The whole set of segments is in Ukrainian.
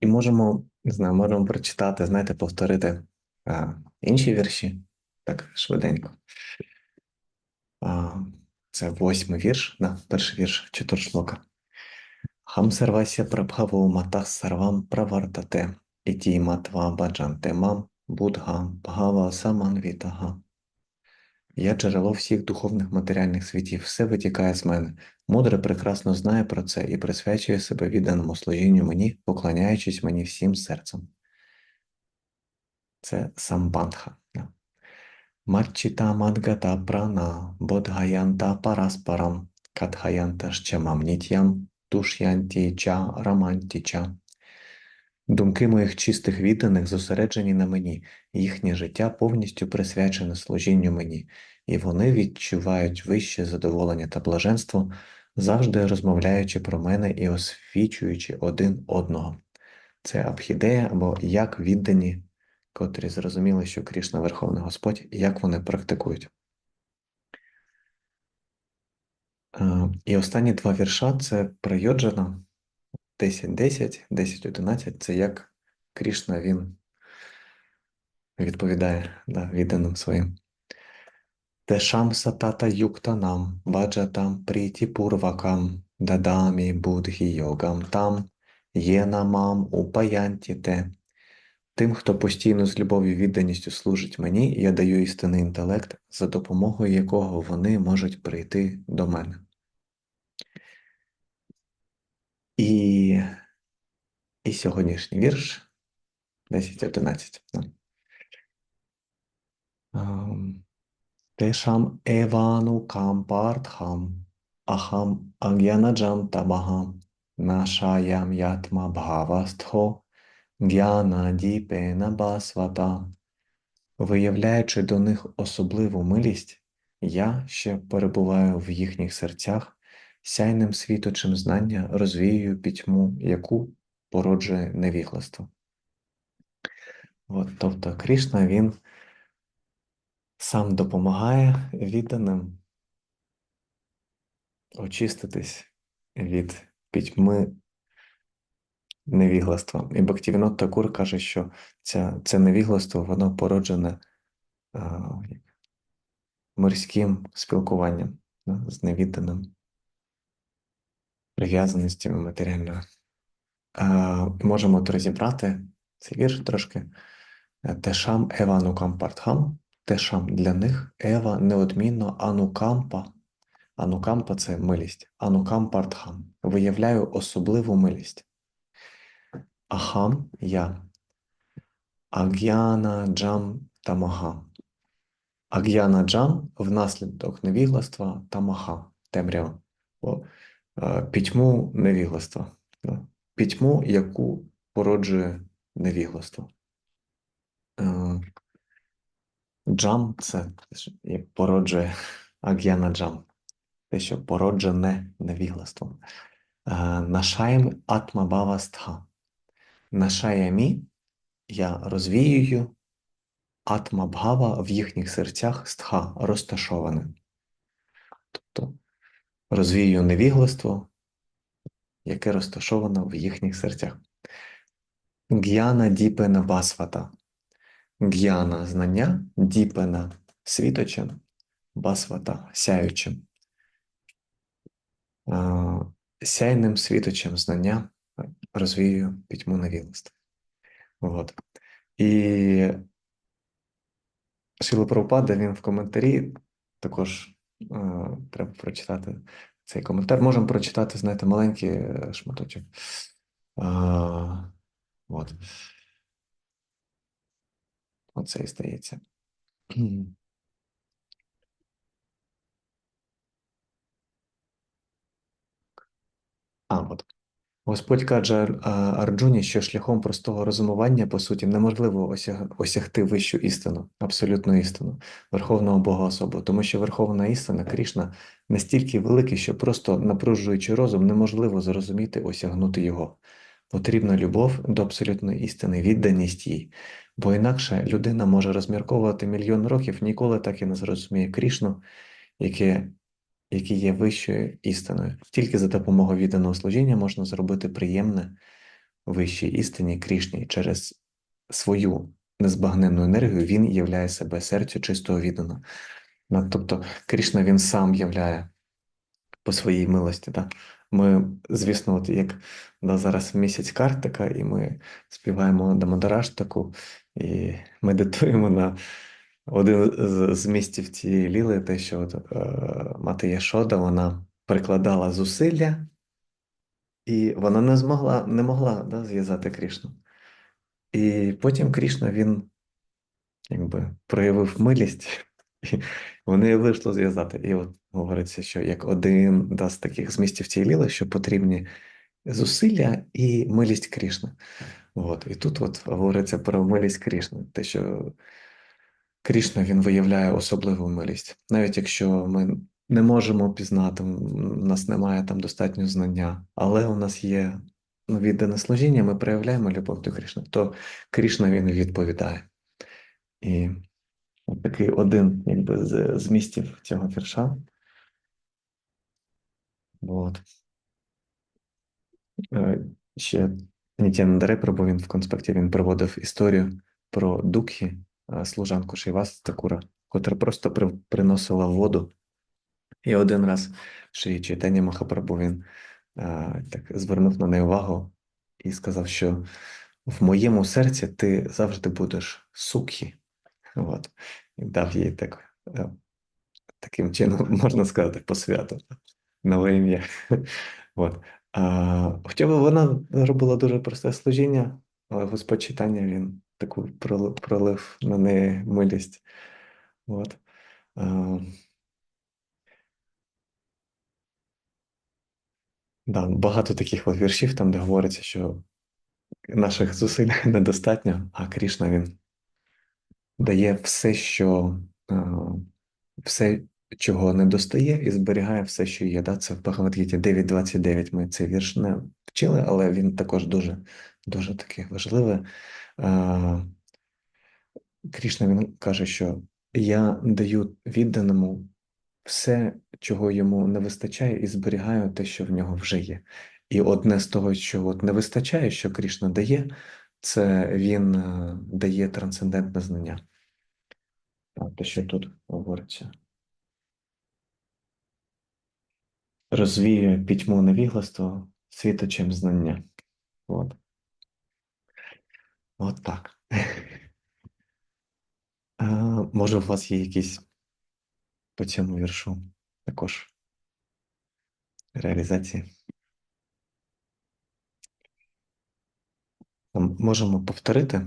І можемо, не знаю, можемо прочитати, знаєте, повторити а, інші вірші так швиденько. А, це восьмий вірш, да, перший вірш чотиршлока. Хам сервася прабхаво матах сарвам правартате, іті матва баджанте мам будгам бхава саманвітага. Я джерело всіх духовних матеріальних світів, все витікає з мене. Мудре прекрасно знає про це і присвячує себе відданому служінню мені, поклоняючись мені всім серцем. Це самбандха. Матчіта мадгата прана, бодгаянта параспарам, катхаянта щамам нітям, туш'янті ча раманті ча. Думки моїх чистих відданих зосереджені на мені, їхнє життя повністю присвячене служінню мені, і вони відчувають вище задоволення та блаженство, завжди розмовляючи про мене і освічуючи один одного. Це абхідея або як віддані, котрі зрозуміли, що Крішна Верховний Господь, як вони практикують. Е, І останні два вірша це про Йоджана 10.10, 10.11 це як Крішна він відповідає да, відданим своїм. Тешам сатата юктанам, баджатам пріті пурвакам, дадамі будхі йогам там, єнамам упаянті те. Тим, хто постійно з любов'ю відданістю служить мені, я даю істинний інтелект, за допомогою якого вони можуть прийти до мене. І, і сьогоднішній вірш 10.11. да. Тешам евану кампартхам, ахам агьянаджам табахам, нашаям ятма бхавастхо, гьяна діпена басвата. Виявляючи до них особливу милість, я ще перебуваю в їхніх серцях, сяйним світочем знання розвіюю пітьму, яку породжує невігластво. От, тобто Кришна, він сам допомагає відданим очиститись від пітьми невігластва. І Бактівінот Такур каже, що ця, це невігластво, воно породжене а, як морським спілкуванням да, з невідданим, прив'язаностями матеріальною. Можемо от розібрати цей вірш трошки. Тешам Ева Анукампартхам, Тешам для них Ева неодмінно Анукампа. Анукампа це милість. Анукампартхам. Виявляю особливу милість. Ахам я. Аг'яна джам тамаха. Аг'яна джам внаслідок невігластва тамаха, темрява. Пітьму невігластва. Пітьму, яку породжує невігластво. Е, Джам це як породжує аг'яна джам, те, що породжене невіглаством. Е, Нашаєм атмабава стха. Нашаямі я розвіюю атмабхава в їхніх серцях стха розташоване. Тобто розвіюю невігластво, яке розташовано в їхніх серцях. Г'яна діпена басвата. Г'яна знання, діпена світочем, басвата сяючим. Сяйним світочем знання розвіюю пітьму невігластва. От. І Шіла Прабхупада, він в коментарі також треба прочитати цей коментар. Можемо прочитати, знаєте, маленький е, шматочок. А, от. Оце і стається. А, от. Господь каже Арджуні, що шляхом простого розумування, по суті, неможливо осяг- осягти вищу істину, абсолютну істину, Верховного Бога особу, тому що Верховна істина, Крішна, настільки великий, що просто напружуючи розум, неможливо зрозуміти, осягнути його. Потрібна любов до абсолютної істини, відданість їй, бо інакше людина може розмірковувати мільйон років, ніколи так і не зрозуміє Крішну, яке які є вищою істиною. Тільки за допомогою відданого служіння можна зробити приємне вищій істині Крішні через свою незбагненну енергію він являє себе серцю чистого віддана. Тобто Крішна він сам являє по своїй милості. Да? Ми, звісно, от як да, зараз місяць картика, і ми співаємо Дамодараш таку і медитуємо на один з змістів цієї ліли, те, що от, е, мати Яшода, вона прикладала зусилля, і вона не змогла, не могла да, зв'язати Крішну. І потім Крішна він якби проявив милість, і вони вийшло зв'язати. І от говориться, що як один да, з таких змістів цієї ліли, що потрібні зусилля і милість Крішни. От. І тут от говориться про милість Крішни, те, що Крішна він виявляє особливу милість. Навіть якщо ми не можемо пізнати, у нас немає там достатньо знання, але у нас є віддане служіння, ми проявляємо любов до Крішни, то Крішна він відповідає. І такий один якби, з змістів цього вірша. От. Е, Ще Нітянандаре Прабу, він в конспекті він приводив історію про Дукхі, е, служанку Шейвас Такура, котра просто при, приносила воду. І один раз Шрі Чайтані Махапрабу він а, так звернув на неї увагу і сказав, що в моєму серці ти завжди будеш сукхі. От. І дав їй так, е, таким чином, можна сказати, посвяту, нове ім'я. От. А, Хоча вона робила дуже просте служіння, але Господь читання він таку пролив, на неї милість. От. Да, багато таких от віршів, там, де говориться, що наших зусиль недостатньо, а Крішна він дає все, що все, чого не достає, і зберігає все, що є. Да? Це в Бхагавадгіті 9.29 Ми цей вірш не вчили, але він також дуже дуже такий важливий. Е, Крішна він каже, що я даю відданому все, чого йому не вистачає, і зберігаю те, що в нього вже є. І одне з того, що от не вистачає, що Крішна дає, це він е, дає трансцендентне знання. Те, що тут говориться. Розвіює пітьму невігластво світочем знання. От. От так. А, Може, у вас є якісь по цьому віршу також реалізації? Можемо повторити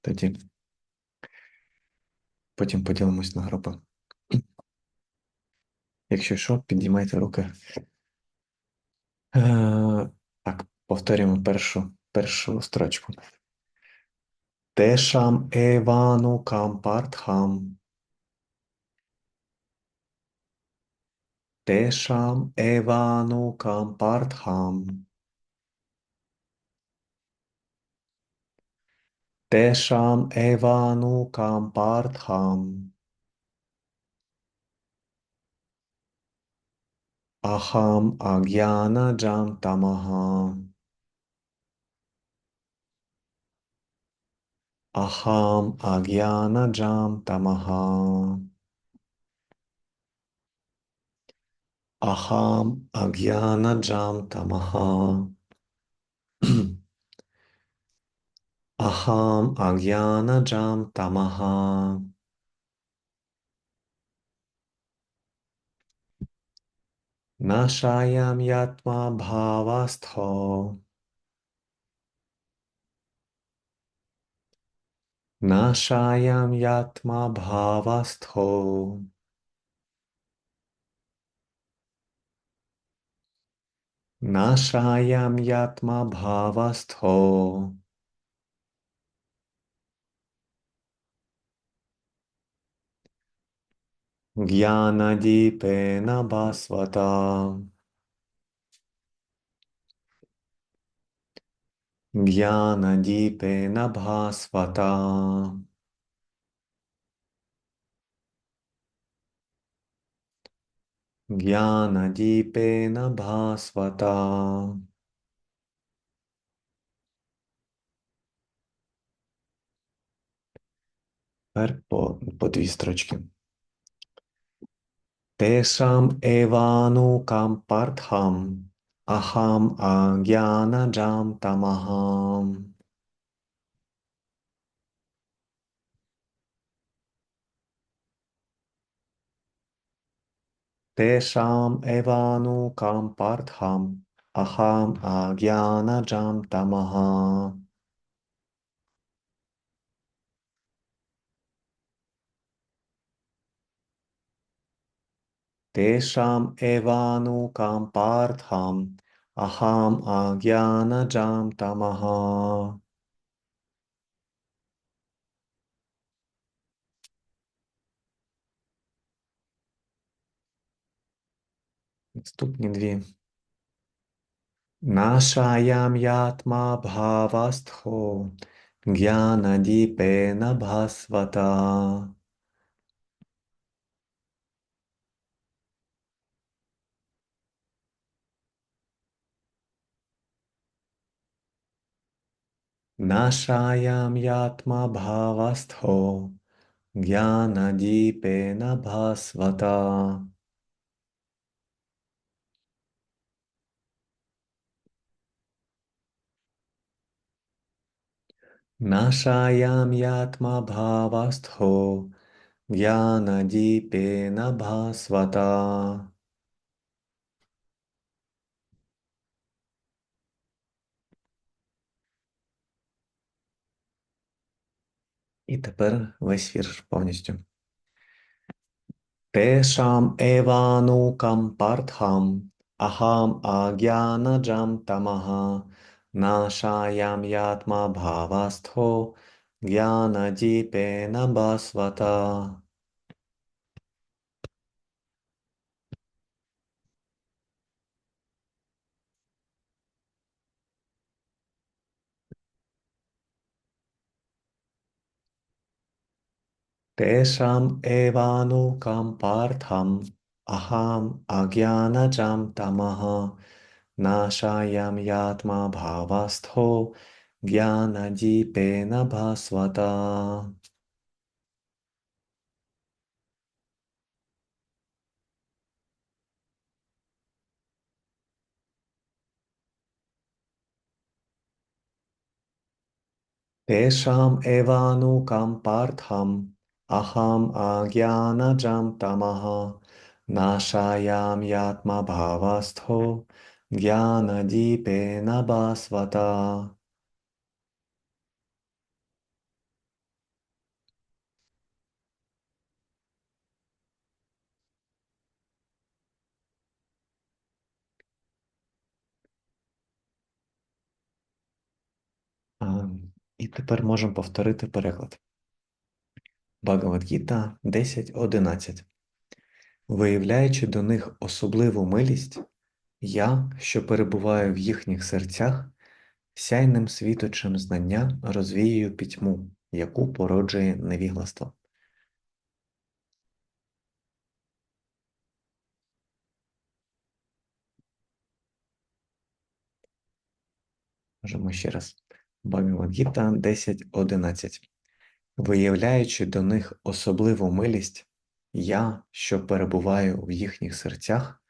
тоді. Потім поділимось на групи. Якщо що, підіймайте руки. Е, Так, повторюємо першу першу строчку. Տեշամ Էվանո կամպարդհամ Տեշամ Էվանո կամպարդհամ Տեշամ Էվանո կամպարդհամ Ախամ ագյանա ջան տամահամ Ахам агьяна джам тамаха. Ахам агьяна джам тамаха. Ахам агьяна джам тамаха. Нашаям ятма бхавастхо. Нашаям ятма бхавастхо. Нашаям ятма бхавастхо. Jnanadipena Bhasvata. ज्ञानदीपेन भास्वता ज्ञानदीपेन भास्वता Тепер по, по дві строчки. Тешам евану кампартхам. Aham agyana jam tamaham. Tesham evanu kam partham. Aham agyana jam tamaham. Тешам еванукам партхам ахам агьянаджам тамаха. Наступні дві. Нашаям ятма бхавастхо гьянадіпена бхасвата. Нашаям ятма бхавастхо гьянадіпена бхасвата. Нашаям ятма бхавастхо гьянадіпена бхасвата. І тепер весь вірш повністю. Тешам еванукам партхам ахам агянаджам тамага, нашаям ятма бхавастхо гьянадіпена तेषाम् एवानुकां पार्थम् अहाम् अज्ञानचां तमः। नाशायां यात्मा भावस्थो ज्ञानजीपेन नस्वता तेषाम् एवानुकां पार्थम् агьянаджам тамаха нашаям ятма бхавастхо гьянадіпена басвата. А, І тепер можемо повторити переклад. Багавадгіта 10.11. Виявляючи до них особливу милість, я, що перебуваю в їхніх серцях, сяйним світочем знання розвіюю пітьму, яку породжує невігластво. Можемо ще раз. Багавадгіта 10.11. Виявляючи до них особливу милість, я, що перебуваю в їхніх серцях,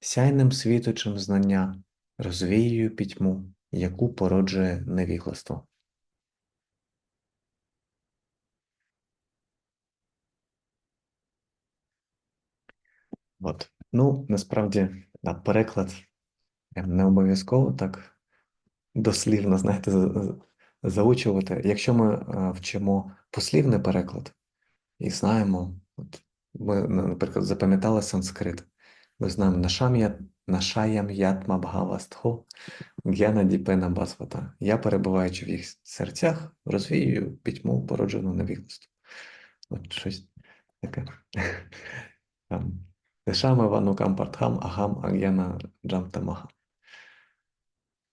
сяйним світочем знання розвіюю пітьму, яку породжує невігластво. От. Ну, насправді, на переклад не обов'язково так дослівно, знаєте, за- за- заучувати. Якщо ми е, вчимо послівний переклад і знаємо, от ми, наприклад, запам'ятали санскрит, ми знаємо нашам'я, нашаям ятма бхавастхо, гьяна діпена басвата. Я, перебуваючи в їх серцях, розвіюю пітьму, породжену невіглаством. От щось таке. Там. Дешам Івану Партхам Агам Аг'яна Джамтамаха.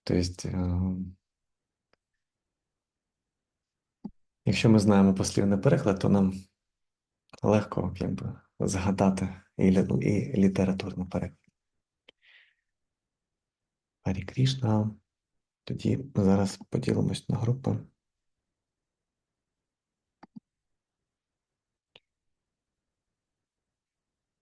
Тобто, е, якщо ми знаємо послівний переклад, то нам легко якби, згадати і, і літературний переклад. Харі Крішна. Тоді зараз поділимось на групи.